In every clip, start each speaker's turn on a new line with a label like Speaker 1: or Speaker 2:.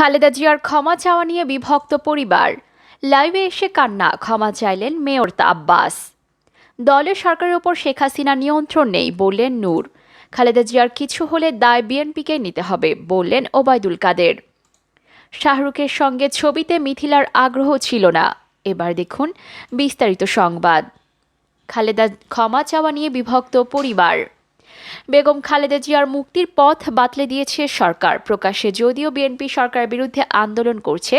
Speaker 1: খালেদা জিয়ার ক্ষমা চাওয়া নিয়ে বিভক্ত পরিবার লাইভে এসে কান্না ক্ষমা চাইলেন মেয়র তা আব্বাস দলের সরকারের ওপর শেখ হাসিনা নিয়ন্ত্রণ নেই বললেন নূর খালেদা জিয়ার কিছু হলে দায় বিএনপিকে নিতে হবে বললেন ওবায়দুল কাদের শাহরুখের সঙ্গে ছবিতে মিথিলার আগ্রহ ছিল না এবার দেখুন বিস্তারিত সংবাদ খালেদা ক্ষমা চাওয়া নিয়ে বিভক্ত পরিবার বেগম খালেদা জিয়ার মুক্তির পথ বাতলে দিয়েছে সরকার প্রকাশ্যে যদিও বিএনপি সরকারের বিরুদ্ধে আন্দোলন করছে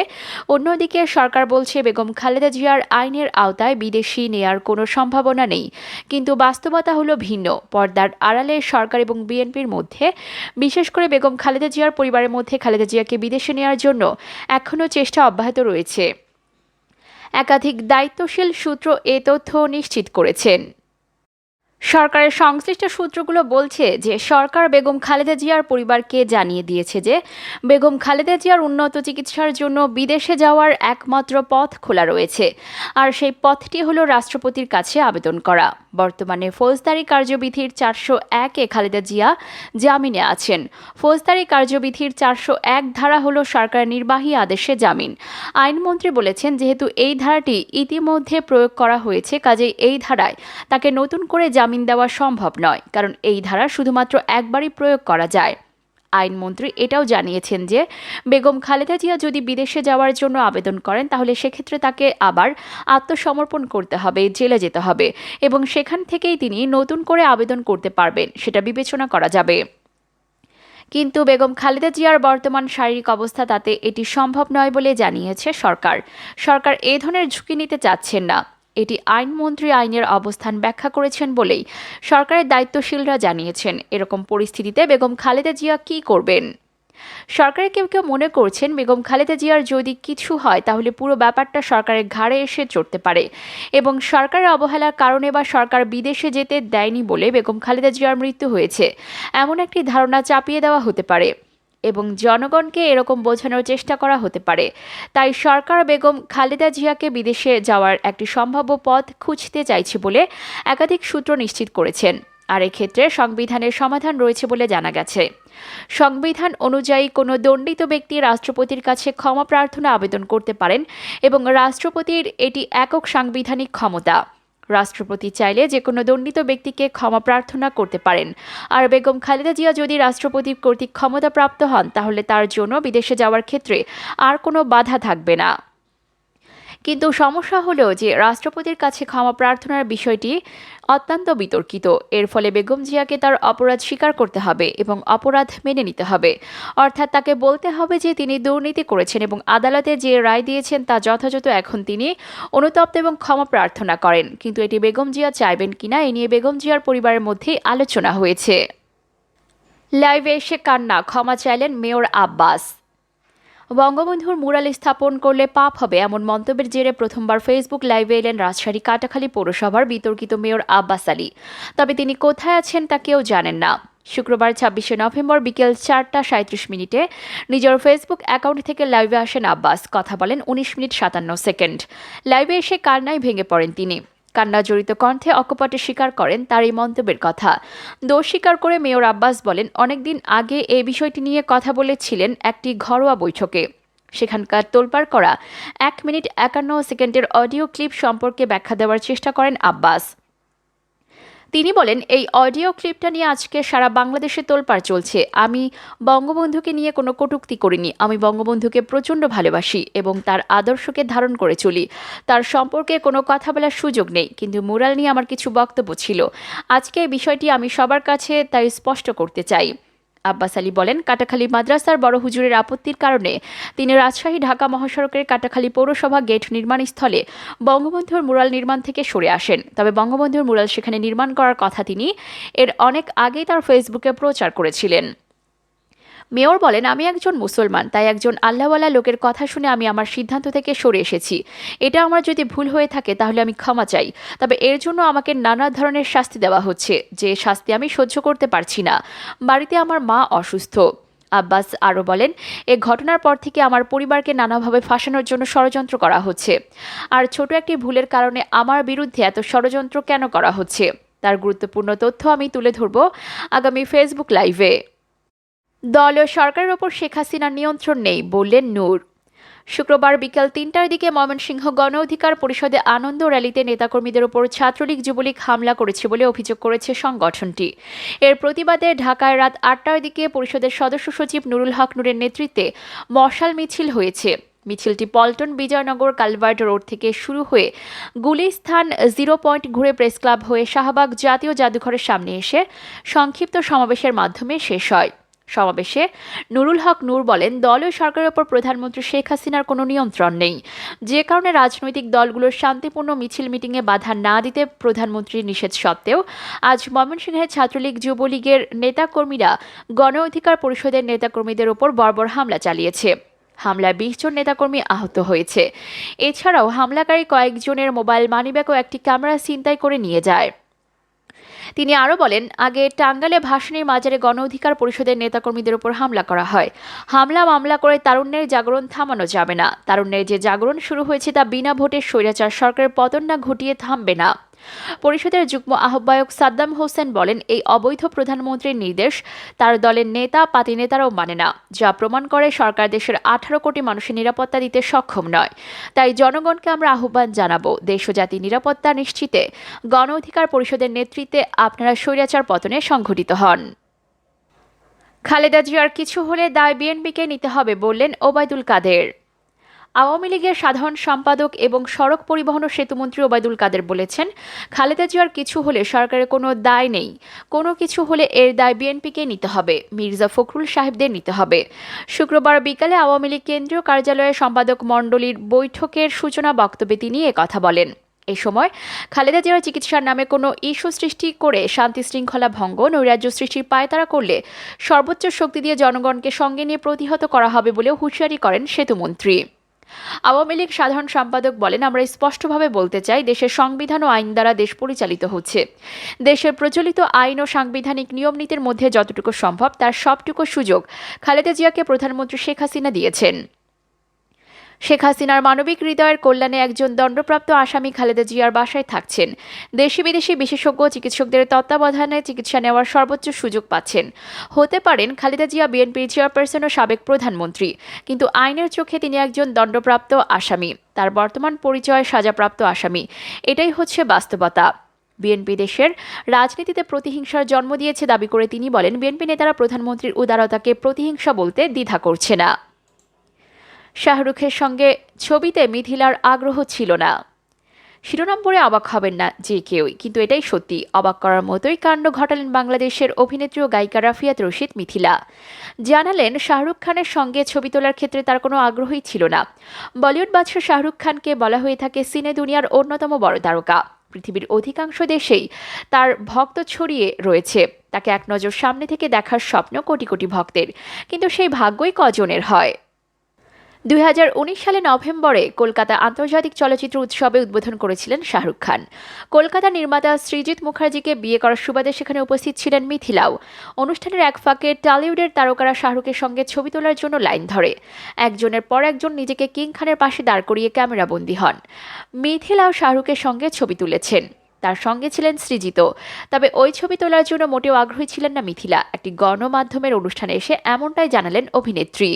Speaker 1: অন্যদিকে সরকার বলছে বেগম খালেদা জিয়ার আইনের আওতায় বিদেশি নেয়ার কোনো সম্ভাবনা নেই কিন্তু বাস্তবতা হলো ভিন্ন পর্দার আড়ালে সরকার এবং বিএনপির মধ্যে বিশেষ করে বেগম খালেদা জিয়ার পরিবারের মধ্যে খালেদা জিয়াকে বিদেশে নেয়ার জন্য এখনও চেষ্টা অব্যাহত রয়েছে একাধিক দায়িত্বশীল সূত্র এ তথ্য নিশ্চিত করেছেন সরকারের সংশ্লিষ্ট সূত্রগুলো বলছে যে সরকার বেগম খালেদা জিয়ার পরিবারকে জানিয়ে দিয়েছে যে বেগম খালেদা জিয়ার উন্নত চিকিৎসার জন্য বিদেশে যাওয়ার একমাত্র পথ খোলা রয়েছে আর সেই পথটি হল রাষ্ট্রপতির কাছে আবেদন করা বর্তমানে ফৌজদারি কার্যবিধির চারশো একে খালেদা জিয়া জামিনে আছেন ফৌজদারি কার্যবিধির চারশো এক ধারা হলো সরকারের নির্বাহী আদেশে জামিন আইনমন্ত্রী বলেছেন যেহেতু এই ধারাটি ইতিমধ্যে প্রয়োগ করা হয়েছে কাজেই এই ধারায় তাকে নতুন করে জামিন জামিন দেওয়া সম্ভব নয় কারণ এই ধারা শুধুমাত্র একবারই প্রয়োগ করা যায় আইনমন্ত্রী এটাও জানিয়েছেন যে বেগম খালেদা জিয়া যদি বিদেশে যাওয়ার জন্য আবেদন করেন তাহলে সেক্ষেত্রে তাকে আবার আত্মসমর্পণ করতে হবে জেলে যেতে হবে এবং সেখান থেকেই তিনি নতুন করে আবেদন করতে পারবেন সেটা বিবেচনা করা যাবে কিন্তু বেগম খালেদা জিয়ার বর্তমান শারীরিক অবস্থা তাতে এটি সম্ভব নয় বলে জানিয়েছে সরকার সরকার এ ধরনের ঝুঁকি নিতে চাচ্ছেন না এটি আইনমন্ত্রী আইনের অবস্থান ব্যাখ্যা করেছেন বলেই সরকারের দায়িত্বশীলরা জানিয়েছেন এরকম পরিস্থিতিতে বেগম খালেদা জিয়া কি করবেন সরকারে কেউ কেউ মনে করছেন বেগম খালেদা জিয়ার যদি কিছু হয় তাহলে পুরো ব্যাপারটা সরকারের ঘাড়ে এসে চড়তে পারে এবং সরকারের অবহেলার কারণে বা সরকার বিদেশে যেতে দেয়নি বলে বেগম খালেদা জিয়ার মৃত্যু হয়েছে এমন একটি ধারণা চাপিয়ে দেওয়া হতে পারে এবং জনগণকে এরকম বোঝানোর চেষ্টা করা হতে পারে তাই সরকার বেগম খালেদা জিয়াকে বিদেশে যাওয়ার একটি সম্ভাব্য পথ খুঁজতে চাইছে বলে একাধিক সূত্র নিশ্চিত করেছেন আর এক্ষেত্রে সংবিধানের সমাধান রয়েছে বলে জানা গেছে সংবিধান অনুযায়ী কোনো দণ্ডিত ব্যক্তি রাষ্ট্রপতির কাছে ক্ষমা প্রার্থনা আবেদন করতে পারেন এবং রাষ্ট্রপতির এটি একক সাংবিধানিক ক্ষমতা রাষ্ট্রপতি চাইলে যে কোনো দণ্ডিত ব্যক্তিকে ক্ষমা প্রার্থনা করতে পারেন আর বেগম খালেদা জিয়া যদি রাষ্ট্রপতি কর্তৃক ক্ষমতাপ্রাপ্ত হন তাহলে তার জন্য বিদেশে যাওয়ার ক্ষেত্রে আর কোনো বাধা থাকবে না কিন্তু সমস্যা হলেও যে রাষ্ট্রপতির কাছে ক্ষমা প্রার্থনার বিষয়টি অত্যন্ত বিতর্কিত এর ফলে বেগম জিয়াকে তার অপরাধ স্বীকার করতে হবে এবং অপরাধ মেনে নিতে হবে অর্থাৎ তাকে বলতে হবে যে তিনি দুর্নীতি করেছেন এবং আদালতে যে রায় দিয়েছেন তা যথাযথ এখন তিনি অনুতপ্ত এবং ক্ষমা প্রার্থনা করেন কিন্তু এটি বেগম জিয়া চাইবেন কিনা এ নিয়ে বেগম জিয়ার পরিবারের মধ্যেই আলোচনা হয়েছে লাইভে এসে কান্না ক্ষমা চাইলেন মেয়র আব্বাস বঙ্গবন্ধুর মুরাল স্থাপন করলে পাপ হবে এমন মন্তব্যের জেরে প্রথমবার ফেসবুক লাইভে এলেন রাজশাহী কাটাখালী পৌরসভার বিতর্কিত মেয়র আব্বাস আলী তবে তিনি কোথায় আছেন তা কেউ জানেন না শুক্রবার ছাব্বিশে নভেম্বর বিকেল চারটা সাঁত্রিশ মিনিটে নিজের ফেসবুক অ্যাকাউন্ট থেকে লাইভে আসেন আব্বাস কথা বলেন উনিশ মিনিট সাতান্ন সেকেন্ড লাইভে এসে নাই ভেঙে পড়েন তিনি কান্নাজড়িত কণ্ঠে অকপটে স্বীকার করেন তার এই মন্তব্যের কথা দোষ স্বীকার করে মেয়র আব্বাস বলেন অনেকদিন আগে এই বিষয়টি নিয়ে কথা বলেছিলেন একটি ঘরোয়া বৈঠকে সেখানকার তোলপাড় করা এক মিনিট একান্ন সেকেন্ডের অডিও ক্লিপ সম্পর্কে ব্যাখ্যা দেওয়ার চেষ্টা করেন আব্বাস তিনি বলেন এই অডিও ক্লিপটা নিয়ে আজকে সারা বাংলাদেশে তোলপাড় চলছে আমি বঙ্গবন্ধুকে নিয়ে কোনো কটুক্তি করিনি আমি বঙ্গবন্ধুকে প্রচণ্ড ভালোবাসি এবং তার আদর্শকে ধারণ করে চলি তার সম্পর্কে কোনো কথা বলার সুযোগ নেই কিন্তু মুরাল নিয়ে আমার কিছু বক্তব্য ছিল আজকে এই বিষয়টি আমি সবার কাছে তাই স্পষ্ট করতে চাই আব্বাস আলী বলেন কাটাখালী মাদ্রাসার বড় হুজুরের আপত্তির কারণে তিনি রাজশাহী ঢাকা মহাসড়কের কাটাখালী পৌরসভা গেট নির্মাণ স্থলে বঙ্গবন্ধুর মুরাল নির্মাণ থেকে সরে আসেন তবে বঙ্গবন্ধুর মুরাল সেখানে নির্মাণ করার কথা তিনি এর অনেক আগেই তার ফেসবুকে প্রচার করেছিলেন মেয়র বলেন আমি একজন মুসলমান তাই একজন আল্লাহওয়ালা লোকের কথা শুনে আমি আমার সিদ্ধান্ত থেকে সরে এসেছি এটা আমার যদি ভুল হয়ে থাকে তাহলে আমি ক্ষমা চাই তবে এর জন্য আমাকে নানা ধরনের শাস্তি দেওয়া হচ্ছে যে শাস্তি আমি সহ্য করতে পারছি না বাড়িতে আমার মা অসুস্থ আব্বাস আরও বলেন এ ঘটনার পর থেকে আমার পরিবারকে নানাভাবে ফাঁসানোর জন্য ষড়যন্ত্র করা হচ্ছে আর ছোট একটি ভুলের কারণে আমার বিরুদ্ধে এত ষড়যন্ত্র কেন করা হচ্ছে তার গুরুত্বপূর্ণ তথ্য আমি তুলে ধরব আগামী ফেসবুক লাইভে দলীয় সরকারের ওপর শেখ হাসিনার নিয়ন্ত্রণ নেই বললেন নূর শুক্রবার বিকাল তিনটার দিকে ময়মনসিংহ গণ অধিকার পরিষদে আনন্দ র্যালিতে নেতাকর্মীদের ওপর ছাত্রলীগ যুবলীগ হামলা করেছে বলে অভিযোগ করেছে সংগঠনটি এর প্রতিবাদে ঢাকায় রাত আটটার দিকে পরিষদের সদস্য সচিব নুরুল হক নূরের নেতৃত্বে মশাল মিছিল হয়েছে মিছিলটি পল্টন বিজয়নগর কালভার্ট রোড থেকে শুরু হয়ে গুলিস্থান জিরো পয়েন্ট ঘুরে প্রেস ক্লাব হয়ে শাহবাগ জাতীয় জাদুঘরের সামনে এসে সংক্ষিপ্ত সমাবেশের মাধ্যমে শেষ হয় সমাবেশে নুরুল হক নূর বলেন দলীয় সরকারের ওপর প্রধানমন্ত্রী শেখ হাসিনার কোনো নিয়ন্ত্রণ নেই যে কারণে রাজনৈতিক দলগুলোর শান্তিপূর্ণ মিছিল মিটিংয়ে বাধা না দিতে প্রধানমন্ত্রীর নিষেধ সত্ত্বেও আজ ময়মনসিংহের ছাত্রলীগ যুবলীগের নেতাকর্মীরা গণ অধিকার পরিষদের নেতাকর্মীদের ওপর বর্বর হামলা চালিয়েছে হামলায় বিশ জন নেতাকর্মী আহত হয়েছে এছাড়াও হামলাকারী কয়েকজনের মোবাইল মানিব্যাগ ও একটি ক্যামেরা ছিনতাই করে নিয়ে যায় তিনি আরও বলেন আগে টাঙ্গালে ভাসানীর মাজারে গণ অধিকার পরিষদের নেতাকর্মীদের উপর হামলা করা হয় হামলা মামলা করে তারুণ্যের জাগরণ থামানো যাবে না তারুণ্যের যে জাগরণ শুরু হয়েছে তা বিনা ভোটে স্বৈরাচার সরকারের পতন না ঘটিয়ে থামবে না পরিষদের যুগ্ম আহ্বায়ক সাদ্দাম হোসেন বলেন এই অবৈধ প্রধানমন্ত্রীর নির্দেশ তার দলের নেতা পাতি নেতারাও মানে না যা প্রমাণ করে সরকার দেশের আঠারো কোটি মানুষের নিরাপত্তা দিতে সক্ষম নয় তাই জনগণকে আমরা আহ্বান জানাবো দেশ ও জাতি নিরাপত্তা নিশ্চিতে গণ অধিকার পরিষদের নেতৃত্বে আপনারা স্বৈরাচার পতনে সংঘটিত হন খালেদা জিয়ার কিছু হলে দায় বিএনপিকে নিতে হবে বললেন ওবায়দুল কাদের আওয়ামী লীগের সাধারণ সম্পাদক এবং সড়ক পরিবহন ও সেতুমন্ত্রী ওবায়দুল কাদের বলেছেন খালেদা জিয়ার কিছু হলে সরকারের কোনো দায় নেই কোনো কিছু হলে এর দায় বিএনপিকে নিতে হবে মির্জা ফখরুল সাহেবদের নিতে হবে শুক্রবার বিকালে আওয়ামী লীগ কেন্দ্রীয় কার্যালয়ে সম্পাদক মণ্ডলীর বৈঠকের সূচনা বক্তব্যে তিনি কথা বলেন এ সময় খালেদা জিয়ার চিকিৎসার নামে কোনো ইস্যু সৃষ্টি করে শান্তি শৃঙ্খলা ভঙ্গ নৈরাজ্য সৃষ্টির পায়তারা করলে সর্বোচ্চ শক্তি দিয়ে জনগণকে সঙ্গে নিয়ে প্রতিহত করা হবে বলেও হুঁশিয়ারি করেন সেতুমন্ত্রী আওয়ামী লীগ সাধারণ সম্পাদক বলেন আমরা স্পষ্টভাবে বলতে চাই দেশের সংবিধান ও আইন দ্বারা দেশ পরিচালিত হচ্ছে দেশের প্রচলিত আইন ও সাংবিধানিক নিয়ম নীতির মধ্যে যতটুকু সম্ভব তার সবটুকু সুযোগ খালেদা জিয়াকে প্রধানমন্ত্রী শেখ হাসিনা দিয়েছেন শেখ হাসিনার মানবিক হৃদয়ের কল্যাণে একজন দণ্ডপ্রাপ্ত আসামি খালেদা জিয়ার বাসায় থাকছেন দেশি বিদেশি বিশেষজ্ঞ চিকিৎসকদের তত্ত্বাবধানে চিকিৎসা নেওয়ার সর্বোচ্চ সুযোগ পাচ্ছেন হতে পারেন খালেদা জিয়া বিএনপির চেয়ারপারসন ও সাবেক প্রধানমন্ত্রী কিন্তু আইনের চোখে তিনি একজন দণ্ডপ্রাপ্ত আসামি তার বর্তমান পরিচয় সাজাপ্রাপ্ত আসামি এটাই হচ্ছে বাস্তবতা বিএনপি দেশের রাজনীতিতে প্রতিহিংসার জন্ম দিয়েছে দাবি করে তিনি বলেন বিএনপি নেতারা প্রধানমন্ত্রীর উদারতাকে প্রতিহিংসা বলতে দ্বিধা করছে না শাহরুখের সঙ্গে ছবিতে মিথিলার আগ্রহ ছিল না শিরোনাম অবাক হবেন না যে কেউই কিন্তু এটাই সত্যি অবাক করার মতোই কাণ্ড ঘটালেন বাংলাদেশের অভিনেত্রী ও গায়িকা রাফিয়াত রশিদ মিথিলা জানালেন শাহরুখ খানের সঙ্গে ছবি তোলার ক্ষেত্রে তার কোনো আগ্রহই ছিল না বলিউড বাদশাহ শাহরুখ খানকে বলা হয়ে থাকে সিনে দুনিয়ার অন্যতম বড় তারকা পৃথিবীর অধিকাংশ দেশেই তার ভক্ত ছড়িয়ে রয়েছে তাকে এক নজর সামনে থেকে দেখার স্বপ্ন কোটি কোটি ভক্তের কিন্তু সেই ভাগ্যই কজনের হয় দুই সালে নভেম্বরে কলকাতা আন্তর্জাতিক চলচ্চিত্র উৎসবে উদ্বোধন করেছিলেন শাহরুখ খান কলকাতা নির্মাতা শ্রীজিৎ মুখার্জিকে বিয়ে করার সুবাদে সেখানে উপস্থিত ছিলেন মিথিলাও অনুষ্ঠানের এক ফাঁকে টলিউডের তারকারা শাহরুখের সঙ্গে ছবি তোলার জন্য লাইন ধরে একজনের পর একজন নিজেকে কিং খানের পাশে দাঁড় করিয়ে ক্যামেরাবন্দী হন মিথিলাও শাহরুখের সঙ্গে ছবি তুলেছেন তার সঙ্গে ছিলেন সৃজিত তবে ওই ছবি তোলার জন্য মোটেও আগ্রহী ছিলেন না মিথিলা একটি গণমাধ্যমের অনুষ্ঠানে এসে এমনটাই জানালেন অভিনেত্রী